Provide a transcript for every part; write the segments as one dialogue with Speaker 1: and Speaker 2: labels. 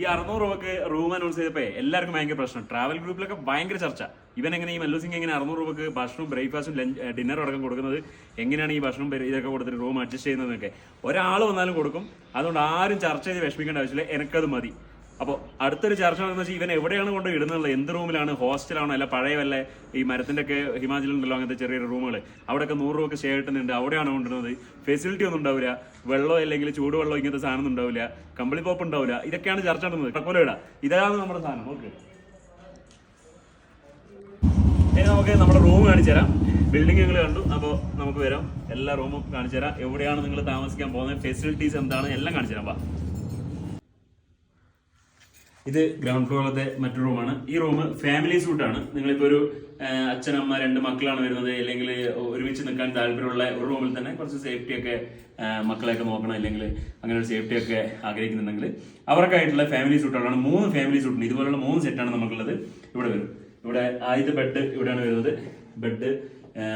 Speaker 1: ഈ അറുന്നൂറ് രൂപക്ക് റൂം അനൗൺസ് ചെയ്തപ്പോ എല്ലാവർക്കും ഭയങ്കര പ്രശ്നം. ട്രാവൽ ഗ്രൂപ്പിലൊക്കെ ഭയങ്കര ചർച്ച. ഇവൻ എങ്ങനെ ഈ മല്ലു സിംഗ് എങ്ങനെ അറുന്നൂറ് രൂപക്ക് ഭക്ഷണവും ബ്രേക്ക്ഫാസ്റ്റും ലഞ്ച് ഡിന്നർ അടക്കം കൊടുക്കുന്നത്? എങ്ങനെയാണ് ഈ ഭക്ഷണം ഇതൊക്കെ കൊടുത്തിട്ട് റൂം അഡ്ജസ്റ്റ് ചെയ്യുന്നതൊക്കെ ഒരാൾ വന്നാലും കൊടുക്കും. അതുകൊണ്ട് ആരും ചർച്ച ചെയ്ത് വിഷമിക്കേണ്ട ആവശ്യമില്ല. എനിക്കത് മതി. അപ്പോൾ അടുത്തൊരു ചർച്ച എന്ന് വെച്ചാൽ ഇവൻ എവിടെയാണ് കൊണ്ട് ഇടുന്നത്? എന്ത് റൂമിലാണ്? ഹോസ്റ്റലാണോ? അല്ല പഴയ വല്ല ഈ മരത്തിന്റെ ഒക്കെ ഹിമാചലുണ്ടല്ലോ അങ്ങനത്തെ ചെറിയൊരു റൂമുകൾ അവിടെയൊക്കെ നൂറ് രൂപ ഷെയർ കിട്ടുന്നുണ്ട് അവിടെയാണോ കൊണ്ടിരുന്നത് ഫെസിലിറ്റി ഒന്നും ഉണ്ടാവില്ല വെള്ളോ അല്ലെങ്കിൽ ചൂടുവെള്ളോ ഇങ്ങനത്തെ സാധനം ഒന്നും ഉണ്ടാവില്ല കമ്പിളി പോപ്പ് ഉണ്ടാവില്ല ഇതൊക്കെയാണ് ചർച്ച നടന്നത്. തക്കോല ഇടാം. ഇതാണ് നമ്മുടെ സാധനം. ഓക്കെ. ഇനി നമുക്ക് നമ്മുടെ റൂം കാണിച്ചു തരാം. ബിൽഡിംഗ് നിങ്ങൾ കണ്ടു. അപ്പോൾ നമുക്ക് വരാം. എല്ലാ റൂമും കാണിച്ചു തരാം. എവിടെയാണ് നിങ്ങൾ താമസിക്കാൻ പോകുന്നത്? ഫെസിലിറ്റീസ് എന്താണ്? എല്ലാം കാണിച്ചു തരാം. വാ. ഇത് ഗ്രൗണ്ട് ഫ്ലോറിലത്തെ മറ്റൊരു റൂമാണ് ഈ റൂം ഫാമിലി സൂട്ടാണ് നിങ്ങളിപ്പോൾ ഒരു അച്ഛനമ്മ രണ്ട് മക്കളാണ് വരുന്നത്. അല്ലെങ്കിൽ ഒരുമിച്ച് നിൽക്കാൻ താല്പര്യമുള്ള ഒരു റൂമിൽ തന്നെ കുറച്ച് സേഫ്റ്റി ഒക്കെ മക്കളെയൊക്കെ നോക്കണം. അല്ലെങ്കിൽ അങ്ങനെ ഒരു സേഫ്റ്റി ഒക്കെ ആഗ്രഹിക്കുന്നുണ്ടെങ്കിൽ അവർക്കായിട്ടുള്ള ഫാമിലി സൂട്ടുകളാണ് മൂന്ന് ഫാമിലി സൂട്ടുണ്ട് ഇതുപോലുള്ള മൂന്ന് സെറ്റാണ് നമുക്കുള്ളത്. ഇവിടെ വരും. ഇവിടെ ആദ്യത്തെ ബെഡ് ഇവിടെയാണ് വരുന്നത്. ബെഡ്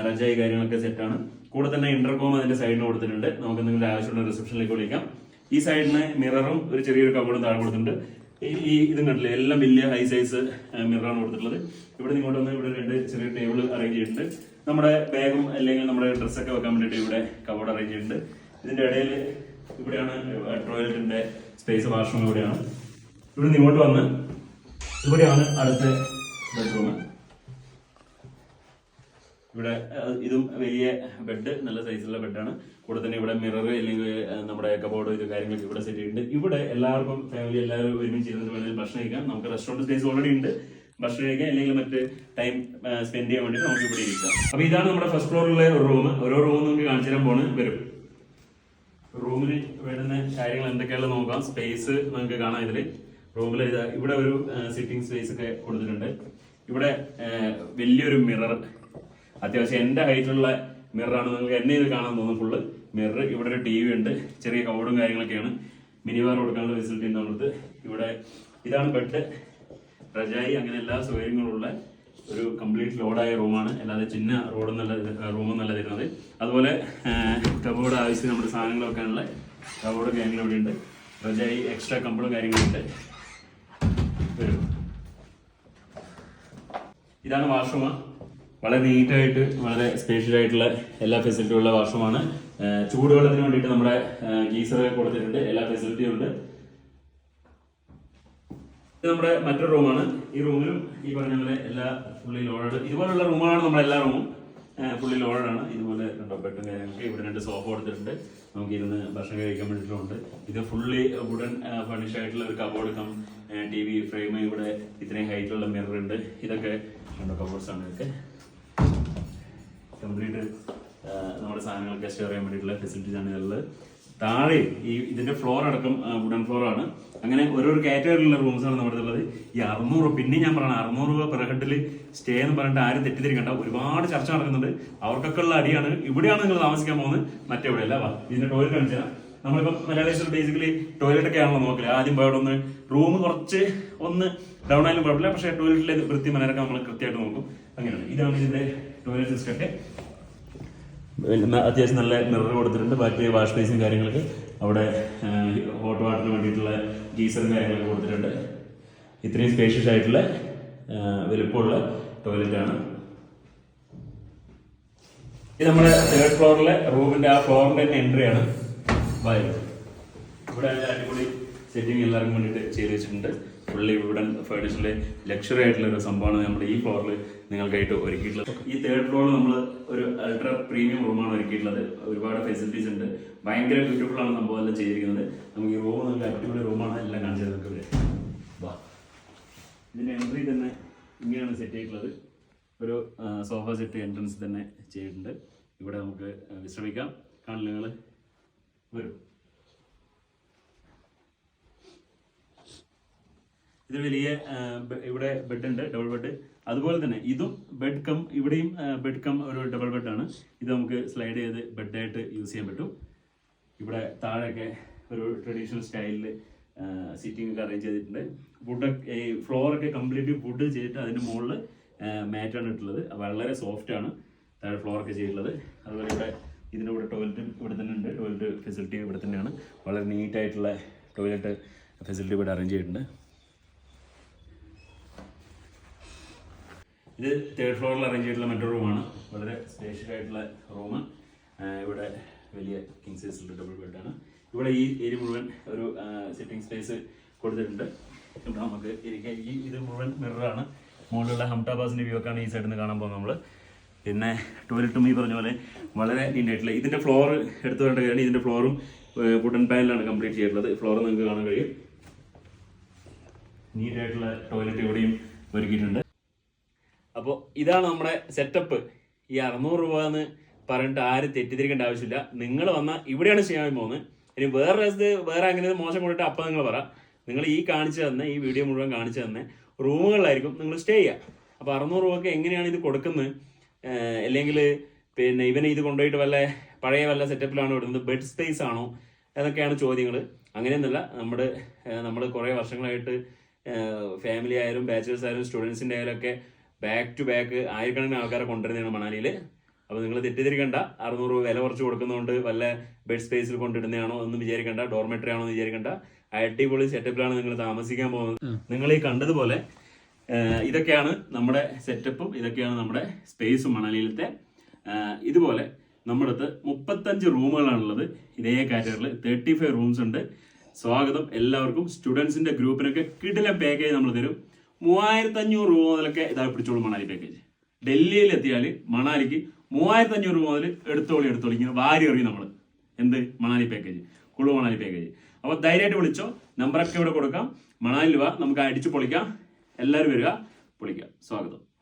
Speaker 1: റജായി കാര്യങ്ങളൊക്കെ സെറ്റാണ് കൂടെ തന്നെ ഇന്റർകോം അതിന്റെ സൈഡിന് കൊടുത്തിട്ടുണ്ട്. നമുക്ക് എന്തെങ്കിലും ആവശ്യമുള്ള റിസപ്ഷനിലേക്ക് വിളിക്കാം. ഈ സൈഡിന് മിററും ഒരു ചെറിയൊരു കബോർഡും താഴെ കൊടുത്തിട്ടുണ്ട്. ഈ- ഇതും കണ്ടില്ലേ എല്ലാം വലിയ ഹൈ സൈസ് മിററാണ് കൊടുത്തിട്ടുള്ളത്. ഇവിടെ നിങ്ങോട്ട് വന്ന് ഇവിടെ രണ്ട് ചെറിയ ടേബിൾ അറേഞ്ച് ചെയ്തിട്ടുണ്ട്. നമ്മുടെ ബാഗും അല്ലെങ്കിൽ നമ്മുടെ ഡ്രസ്സൊക്കെ വെക്കാൻ വേണ്ടിയിട്ട് ഇവിടെ കബോർഡ് അറേഞ്ച് ചെയ്തിട്ടുണ്ട്. ഇതിന്റെ ഇടയിൽ ഇവിടെയാണ് ടോയ്ലറ്റിന്റെ സ്പേസ് വാഷ്റൂം ഇവിടെയാണ്. ഇവിടെ നിന്ന് ഇങ്ങോട്ട് വന്ന് ഇവിടെയാണ് അടുത്ത ബെഡ്റൂം ഇവിടെ ഇതും വലിയ ബെഡ് നല്ല സൈസുള്ള ബെഡാണ് കൂടെ തന്നെ ഇവിടെ മിറർ അല്ലെങ്കിൽ നമ്മുടെ കബോർഡ് ഇത് കാര്യങ്ങളൊക്കെ ഇവിടെ സെറ്റ് ചെയ്തിട്ടുണ്ട്. ഇവിടെ എല്ലാവർക്കും ഫാമിലി എല്ലാവരും ഒരുമിച്ച് ഇരുന്നിട്ട് വേണമെങ്കിൽ ഭക്ഷണം കഴിക്കാം. നമുക്ക് റെസ്റ്റോറന്റ് സ്പേസ് ഓൾറെഡി ഉണ്ട്. ഭക്ഷണം കഴിക്കാം അല്ലെങ്കിൽ മറ്റ് ടൈം സ്പെൻഡ് ചെയ്യാൻ വേണ്ടി നമുക്ക് ഇവിടെ ഇരിക്കാം. അപ്പോൾ ഇതാണ് നമ്മുടെ ഫസ്റ്റ് ഫ്ലോറിലെ ഒരു റൂം ഓരോ റൂം നമുക്ക് കാണിച്ചു തരാൻ പോണ്. വരും. റൂമിന് വേണ്ടുന്ന കാര്യങ്ങൾ എന്തൊക്കെയാണെന്ന് നോക്കാം. സ്പേസ് നമുക്ക് കാണാം ഇതിൽ. റൂമിൽ ഇവിടെ ഒരു സിറ്റിംഗ് സ്പേസ് ഒക്കെ കൊടുത്തിട്ടുണ്ട്. ഇവിടെ വലിയൊരു മിറർ അത്യാവശ്യം എന്റെ ഹൈറ്റിലുള്ള മിററാണ്. നിങ്ങൾക്ക് എന്നെ ഇത് കാണാൻ തോന്നുന്നു ഫുള്ള് മിറർ ഇവിടെ ഒരു ടി വി ഉണ്ട്. ചെറിയ കവടും കാര്യങ്ങളൊക്കെയാണ്. മിനി ബാർ കൊടുക്കാനുള്ള ഫെസിലിറ്റി ഉണ്ട് ഇവിടെ ഇതാണ് ബെഡ് റജായി അങ്ങനെ എല്ലാ സൗകര്യങ്ങളുള്ള ഒരു കംപ്ലീറ്റ് ലോഡായ റൂമാണ് അല്ലാതെ ചിന്ന റോഡ് നല്ല റൂം നല്ല തരുന്നത്. അതുപോലെ കബോർഡ് ആവശ്യം നമ്മുടെ സാധനങ്ങൾ വെക്കാനുള്ള കബോർഡ് കാര്യങ്ങൾ ഇവിടെ ഉണ്ട്. റജായി എക്സ്ട്രാ കമ്പിളും കാര്യങ്ങളുണ്ട് ഇതാണ് വാഷ്റൂം വളരെ നീറ്റായിട്ട് വളരെ സ്പേഷ്യൽ ആയിട്ടുള്ള എല്ലാ ഫെസിലിറ്റിയും ഉള്ള വാഷ്റൂമാണ് ചൂടുവെള്ളത്തിന് വേണ്ടിയിട്ട് നമ്മുടെ ഗീസർ കൊടുത്തിട്ടുണ്ട്. എല്ലാ ഫെസിലിറ്റിയും ഉണ്ട്. ഇത് നമ്മുടെ മറ്റൊരു റൂമാണ് ഈ റൂമിലും ഈ പറഞ്ഞ പോലെ എല്ലാ ഫുള്ളി ലോഡഡ് ഇതുപോലുള്ള റൂമാണ് നമ്മുടെ എല്ലാ റൂമും ഫുള്ളി ആണ്. ഇതുപോലെ രണ്ടോ ബെഡും കാര്യങ്ങളൊക്കെ ഇവിടെ രണ്ട് സോഫ കൊടുത്തിട്ടുണ്ട്. നമുക്ക് ഇരുന്ന് ഭക്ഷണം കഴിക്കാൻ വേണ്ടിയിട്ടുണ്ട് ഇത് ഫുള്ളി വുഡൻ ഫർണിഷ് ആയിട്ടുള്ള ഒരു cupboard cum T V frame ഇവിടെ ഇത്രയും ഹൈറ്റുള്ള മിറർ ഉണ്ട്. ഇതൊക്കെ രണ്ടോ കബോർഡ്സ് ആണ് ഇതൊക്കെ. കംപ്ലീറ്റ് നമ്മുടെ സാധനങ്ങളൊക്കെ സ്റ്റോർ ചെയ്യാൻ വേണ്ടിയിട്ടുള്ള ആണ് ഇതുള്ളത്. താഴെ ഈ ഇതിന്റെ ഫ്ലോർ അടക്കം വുഡൻ ഫ്ലോർ ആണ്. അങ്ങനെ ഓരോരോ കാറ്റഗറിയിലുള്ള റൂംസ് ആണ് നമ്മുടെ ഉള്ളത് ഈ അറുന്നൂറ് പിന്നെ ഞാൻ പറയണം അറുന്നൂറ് രൂപ പെർ ഹെഡിൽ സ്റ്റേ എന്ന് പറഞ്ഞിട്ട് ആരും തെറ്റിദ്ധരിക്കണ്ട. ഒരുപാട് ചർച്ച നടക്കുന്നുണ്ട്. അവർക്കൊക്കെ ഉള്ള അടിയാണ്. ഇവിടെയാണ് നിങ്ങൾ താമസിക്കാൻ പോകുന്നത്. മറ്റെവിടെ അല്ല വാ ഇതിന്റെ ടോയ്ലറ്റ് കാണിച്ചു തരാം. മലയാളീസ് ബേസിക്കലി ടോയ്ലറ്റ് ഒക്കെ ആണല്ലോ നോക്കില്ല ആദ്യം പോയോടെ ഒന്ന് റൂം കുറച്ച് ഒന്ന് ഡൗൺ ആയാലും കുഴപ്പമില്ല. പക്ഷേ ടോയ്ലറ്റിലെ വൃത്തി മനരൊക്കെ നമ്മൾ കൃത്യമായിട്ട് നോക്കും. അങ്ങനെയാണ് ഇതാണ് ഇതിന്റെ ടോയ്ലറ്റ് സിസ്റ്റം ഒക്കെ. പിന്നെ അത്യാവശ്യം നല്ല മിറർ കൊടുത്തിട്ടുണ്ട്. ബാക്കി വാഷ് ബേസും കാര്യങ്ങൾക്ക് അവിടെ ഹോട്ട് വാട്ടറിന് വേണ്ടിയിട്ടുള്ള ഗീസറും കാര്യങ്ങളൊക്കെ കൊടുത്തിട്ടുണ്ട്. ഇത്രയും സ്പേഷ്യസ് ആയിട്ടുള്ള വലുപ്പമുള്ള ടോയ്ലറ്റ് ആണ്. ഇത് നമ്മുടെ തേർഡ് ഫ്ലോറിലെ റൂമിന്റെ ആ ഫ്ലോറിന്റെ തന്നെ ആണ്. വായു. ഇവിടെ അടിപൊളി സെറ്റിംഗ് എല്ലാവർക്കും വേണ്ടിയിട്ട് ചെയ്ത് വെച്ചിട്ടുണ്ട്. ഫുള്ളി വുഡൻ ഫേർണിഷിലെ ലക്ഷറി ആയിട്ടുള്ള ഒരു സംഭവമാണ് നമ്മൾ ഈ ഫ്ലോറിൽ നിങ്ങൾക്കായിട്ട് ഒരുക്കിയിട്ടുള്ളത്. ഈ തേർഡ് ഫ്ലോറിൽ നമ്മൾ ഒരു അൾട്രാ പ്രീമിയം റൂമാണ് ഒരുക്കിയിട്ടുള്ളത്. ഒരുപാട് ഫെസിലിറ്റീസ് ഉണ്ട്. ഭയങ്കര ബ്യൂട്ടിഫുൾ ആണ് സംഭവം എല്ലാം ചെയ്തിരിക്കുന്നത്. നമുക്ക് ഈ റൂം നല്ല അടിപൊളി റൂമാണ് എല്ലാം ഇവിടെ വാ. ഇതിന്റെ എൻട്രി തന്നെ ഇങ്ങനെയാണ് സെറ്റ് ചെയ്തിട്ടുള്ളത്. ഒരു സോഫ സെറ്റ് എൻട്രൻസ് തന്നെ ചെയ്തിട്ടുണ്ട്. ഇവിടെ നമുക്ക് വിശ്രമിക്കാം. കാണില്ല നിങ്ങൾ വരും. ഇത് വലിയ ഇവിടെ ബെഡ് ഉണ്ട് ഡബിൾ ബെഡ് അതുപോലെ തന്നെ ഇതും ബെഡ് കം ഇവിടെയും ബെഡ് കം ഒരു ഡബിൾ ബെഡ് ആണ്. ഇത് നമുക്ക് സ്ലൈഡ് ചെയ്ത് ബെഡായിട്ട് യൂസ് ചെയ്യാൻ പറ്റും. ഇവിടെ താഴെയൊക്കെ ഒരു ട്രഡീഷണൽ സ്റ്റൈലിൽ സിറ്റിംഗ് ഒക്കെ അറേഞ്ച് ചെയ്തിട്ടുണ്ട്. വുഡൊക്കെ ഈ ഫ്ലോറൊക്കെ കംപ്ലീറ്റ് വുഡ് ചെയ്തിട്ട് അതിന്റെ മുകളിൽ മാറ്റാണ് ഇട്ടുള്ളത്. വളരെ സോഫ്റ്റ് ആണ്. താഴെ ഫ്ലോറൊക്കെ ചെയ്തിട്ടുള്ളത്. അതുപോലെ ഇവിടെ ഇതിന്റെ കൂടെ ടോയ്ലറ്റും ഇവിടെ തന്നെ ഉണ്ട്. ടോയ്ലറ്റ് ഫെസിലിറ്റി ഇവിടെ തന്നെയാണ്. വളരെ നീറ്റായിട്ടുള്ള ടോയ്ലറ്റ് ഫെസിലിറ്റി ഇവിടെ അറേഞ്ച് ചെയ്തിട്ടുണ്ട്. ഇത് തേർഡ് ഫ്ലോറിൽ അറേഞ്ച് ചെയ്തിട്ടുള്ള മറ്റൊരു റൂമാണ് വളരെ സ്പേഷ്യസ് ആയിട്ടുള്ള റൂം ഇവിടെ വലിയ കിങ് സൈസിലുള്ള ഡബിൾ ബെഡാണ് ഇവിടെ ഈ ഏരിയ മുഴുവൻ ഒരു സിറ്റിംഗ് സ്പേസ് കൊടുത്തിട്ടുണ്ട്. നമുക്ക് ഇരിക്കാൻ ഈ ഇത് മുഴുവൻ മിററാണ് മുകളിലുള്ള ഹംടാബാസിന്റെ വ്യൂ ഒക്കെയാണ് ഈ സൈഡിൽ നിന്ന് കാണാൻ പോകുന്നത് നമ്മൾ പിന്നെ ടോയ്ലറ്റും ഈ പറഞ്ഞ പോലെ വളരെ നീറ്റ് ആയിട്ടുള്ള ഇതിന്റെ ഫ്ലോർ എടുത്തു വരേണ്ട കാര്യം ഇതിന്റെ ഫ്ലോറും വുഡൻ പാനലാണ് കംപ്ലീറ്റ് ചെയ്തിട്ടുള്ളത്. ഫ്ലോർ നിങ്ങൾക്ക് കാണാൻ കഴിയും. നീറ്റ് ആയിട്ടുള്ള ടോയ്ലറ്റ് ഇവിടെയും ഒരുക്കിയിട്ടുണ്ട്. അപ്പോൾ ഇതാണ് നമ്മുടെ സെറ്റപ്പ് ഈ അറുന്നൂറ് രൂപ എന്ന് പറഞ്ഞിട്ട് ആരും തെറ്റിദ്ധരിക്കേണ്ട ആവശ്യമില്ല. നിങ്ങൾ വന്നാൽ ഇവിടെയാണ് ചെയ്യാൻ പോകുന്നത്. ഇനി വേറെ രസത്ത് വേറെ അങ്ങനെ മോശം കൊണ്ടിട്ട് അപ്പം നിങ്ങൾ പറ. നിങ്ങൾ ഈ കാണിച്ചു തന്ന ഈ വീഡിയോ മുഴുവൻ കാണിച്ചു തന്നെ. റൂമുകളിലായിരിക്കും നിങ്ങൾ സ്റ്റേ ചെയ്യുക അപ്പോൾ അറുന്നൂറ് രൂപയ്ക്ക് എങ്ങനെയാണ് ഇത് കൊടുക്കുന്നത്? അല്ലെങ്കിൽ പിന്നെ ഇവനെ ഇത് കൊണ്ടുപോയിട്ട് വല്ല പഴയ വല്ല സെറ്റപ്പിലാണോ ഇടുന്നത്? ബെഡ് സ്പേസ് ആണോ? എന്നൊക്കെയാണ് ചോദ്യങ്ങൾ അങ്ങനെയൊന്നുമല്ല. നമ്മുടെ നമ്മൾ കുറേ വർഷങ്ങളായിട്ട് ഫാമിലി ആയാലും ബാച്ചിലേഴ്സ് ആയാലും സ്റ്റുഡൻസിന്റെ ആയാലും ഒക്കെ ബാക്ക് ടു ബാക്ക് ആയിരക്കണക്കിന് ആൾക്കാരെ കൊണ്ടുവരുന്നതാണ് മണാലിയിൽ അപ്പോൾ നിങ്ങൾ തെറ്റിദ്ധരിക്കണ്ട. അറുന്നൂറ് രൂപ വില കുറച്ച് കൊടുക്കുന്നതുകൊണ്ട് വല്ല ബെഡ് സ്പേസിൽ കൊണ്ടിടുന്നതാണോ എന്ന് വിചാരിക്കണ്ട. ഡോർമെറ്ററി ആണോ എന്ന് വിചാരിക്കണ്ട. അടിപൊളി സെറ്റപ്പിലാണ് നിങ്ങൾ താമസിക്കാൻ പോകുന്നത്. നിങ്ങൾ ഈ കണ്ടതുപോലെ ഇതൊക്കെയാണ് നമ്മുടെ സെറ്റപ്പും ഇതൊക്കെയാണ് നമ്മുടെ സ്പേസും മണാലിയിലത്തെ. ഇതുപോലെ നമ്മുടെ അടുത്ത് മുപ്പത്തഞ്ച് റൂമുകളാണുള്ളത്. ഇതേ കാറ്റഗറിയിൽ തേർട്ടി ഫൈവ് റൂംസ് ഉണ്ട്. സ്വാഗതം എല്ലാവർക്കും. സ്റ്റുഡൻസിന്റെ ഗ്രൂപ്പിനൊക്കെ കിടില പാക്കേജ് നമ്മൾ തരും. മൂവായിരത്തി അഞ്ഞൂറ് രൂപ മുതലൊക്കെ ഇതാ പിടിച്ചോളൂ മണാലി പാക്കേജ് ഡൽഹിയിൽ എത്തിയാൽ മണാലിക്ക് മൂവായിരത്തി അഞ്ഞൂറ് രൂപ മുതൽ എടുത്തോളി എടുത്തോളി. ഇങ്ങനെ വാരി എറിയും നമ്മൾ എന്ത്? മണാലി പാക്കേജ് കുളു മണാലി പാക്കേജ് അപ്പോൾ ധൈര്യമായിട്ട് വിളിച്ചോ. നമ്പറൊക്കെ ഇവിടെ കൊടുക്കാം. മണാലിൽ വാ. നമുക്ക് അടിച്ച് പൊളിക്കാം. എല്ലാവരും വരിക. പൊളിക്കാം. സ്വാഗതം.